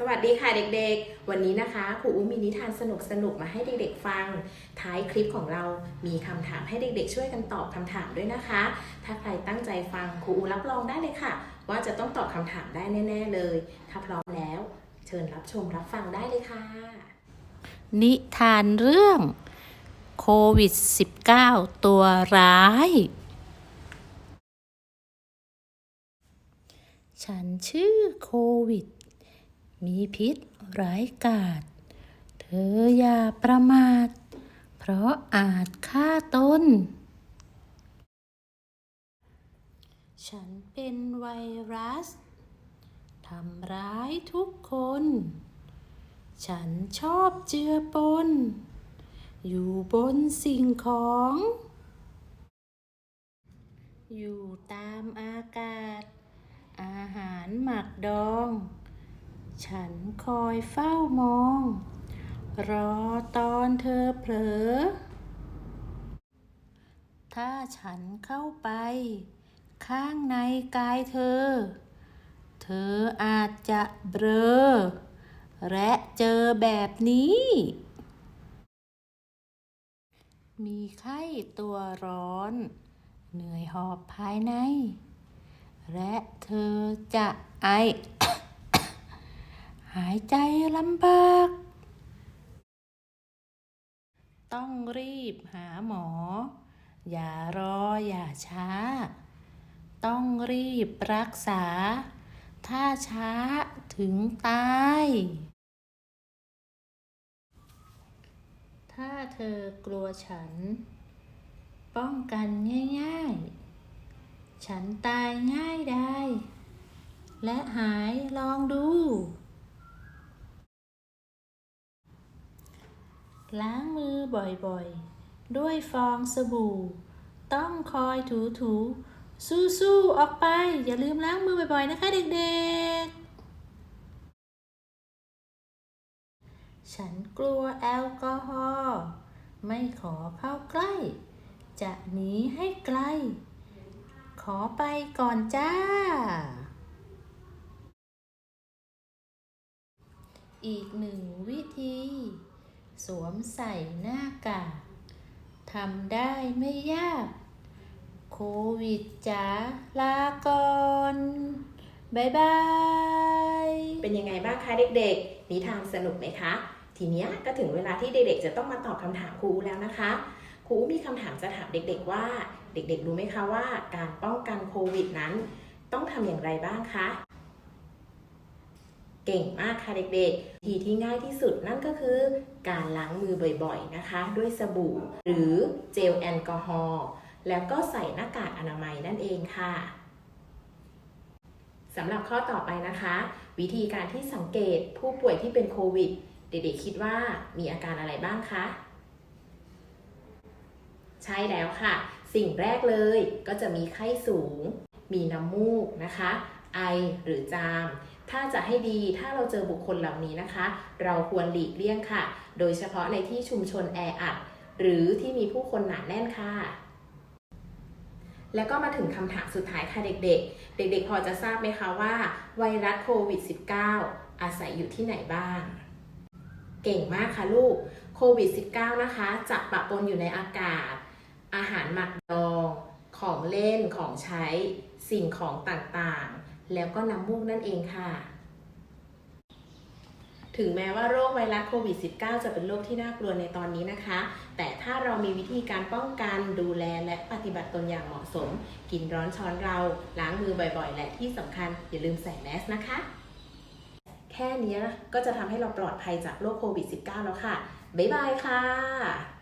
สวัสดีค่ะเด็กๆ วันนี้นะคะครูอุ้มมีนิทานสนุกๆมาให้เด็กๆฟัง ท้ายคลิปของเรามีคำถามให้เด็กๆ ช่วยกันตอบคำถามด้วยนะคะ ถ้าใครตั้งใจฟังครูอุ้มรับรองได้เลยค่ะ ว่าจะต้องตอบคำถามได้แน่ ๆเลย ถ้าพร้อมแล้ว เชิญรับชมรับฟังได้เลยค่ะ นิทานเรื่องโควิด -19 ตัวร้าย ฉันชื่อโควิด มีพิษร้ายกาจเธออย่าประมาท เพราะอาจฆ่าตน ฉันเป็นไวรัส ทำร้ายทุกคน ฉันชอบเจือปน อยู่บนสิ่งของ อยู่ตามอากาศ อาหารหมักดอง ฉันคอยเฝ้ามอง รอตอนเธอเผลอ ถ้าฉันเข้าไป ข้างในกายเธอ เธออาจจะเบลอ และเจอแบบนี้ มีไข้ตัวร้อน เหนื่อยหอบภายใน และเธอจะไอ หายใจลำบาก ต้องรีบหาหมอ อย่ารออย่าช้า ต้องรีบรักษา ถ้าช้าถึงตาย ถ้าเธอกลัวฉัน ป้องกันง่ายๆ ฉันตายง่ายได้และหายลองดู ล้างมือบ่อยๆ ด้วยฟองสบู่ ต้องคอยถูๆ สู้ๆ ออกไป อย่าลืมล้างมือบ่อยๆ นะคะเด็กๆ ฉันกลัวแอลกอฮอล์ ไม่ขอเข้าใกล้ จะหนีให้ไกล ขอไปก่อนจ้า อีกหนึ่งวิธี สวมใส่หน้ากากทำได้ไม่ยาก โควิดจ๋าลาก่อนบายบาย เป็นยังไงบ้างคะเด็กๆ นิทานสนุกไหมคะ ทีนี้ก็ถึงเวลาที่เด็กๆ จะต้องมาตอบคำถามครูแล้วนะคะ ครูมีคำถามจะถามเด็กๆว่า เด็กๆ รู้ไหมคะว่า การป้องกันโควิดนั้น ต้องทำอย่างไรบ้างคะ เก่งมากค่ะเด็กๆ ทีที่ง่ายที่สุดนั่นก็คือ การล้างมือบ่อยๆนะคะ ด้วยสบู่ หรือเจลแอลกอฮอล์แล้วก็ใส่หน้ากากอนามัยนั่นเองค่ะสำหรับข้อต่อไปนะคะ วิธีการที่สังเกตผู้ป่วยที่เป็นโควิด เด็กๆคิดว่ามีอาการอะไรบ้างคะ ใช่แล้วค่ะ สิ่งแรกเลยก็จะมีไข้สูง มีน้ำมูกนะคะ ไอหรือจาม ถ้าจะให้ดีถ้าเราเจอบุคคลเหล่านี้นะคะ เราควรหลีกเลี่ยงค่ะ โดยเฉพาะในที่ชุมชนแออัดหรือที่มีผู้คนหนาแน่นค่ะ แล้วก็มาถึงคำถามสุดท้ายค่ะเด็กๆ เด็กๆ พอจะทราบไหมคะว่า ไวรัสโควิด -19 อาศัยอยู่ที่ไหนบ้าง เก่งมากค่ะลูกโควิด -19 นะคะจะปะปนอยู่ในอากาศ อาหารหมักดอง ของเล่นของใช้สิ่งของต่างๆ แล้วก็น้ำมูกนั่นเองค่ะ ถึงแม้ว่าโรคไวรัสโควิด -19 จะเป็นโรคที่น่ากลัวในตอนนี้นะคะ แต่ถ้าเรามีวิธีการป้องกันดูแลและปฏิบัติตนอย่างเหมาะสม กินร้อนช้อนเรา ล้างมือบ่อยๆ และที่สำคัญอย่าลืมใส่แมสนะคะ แค่นี้ก็จะทำให้เราปลอดภัยจากโรคโควิด -19 แล้วค่ะ บ๊ายบายค่ะ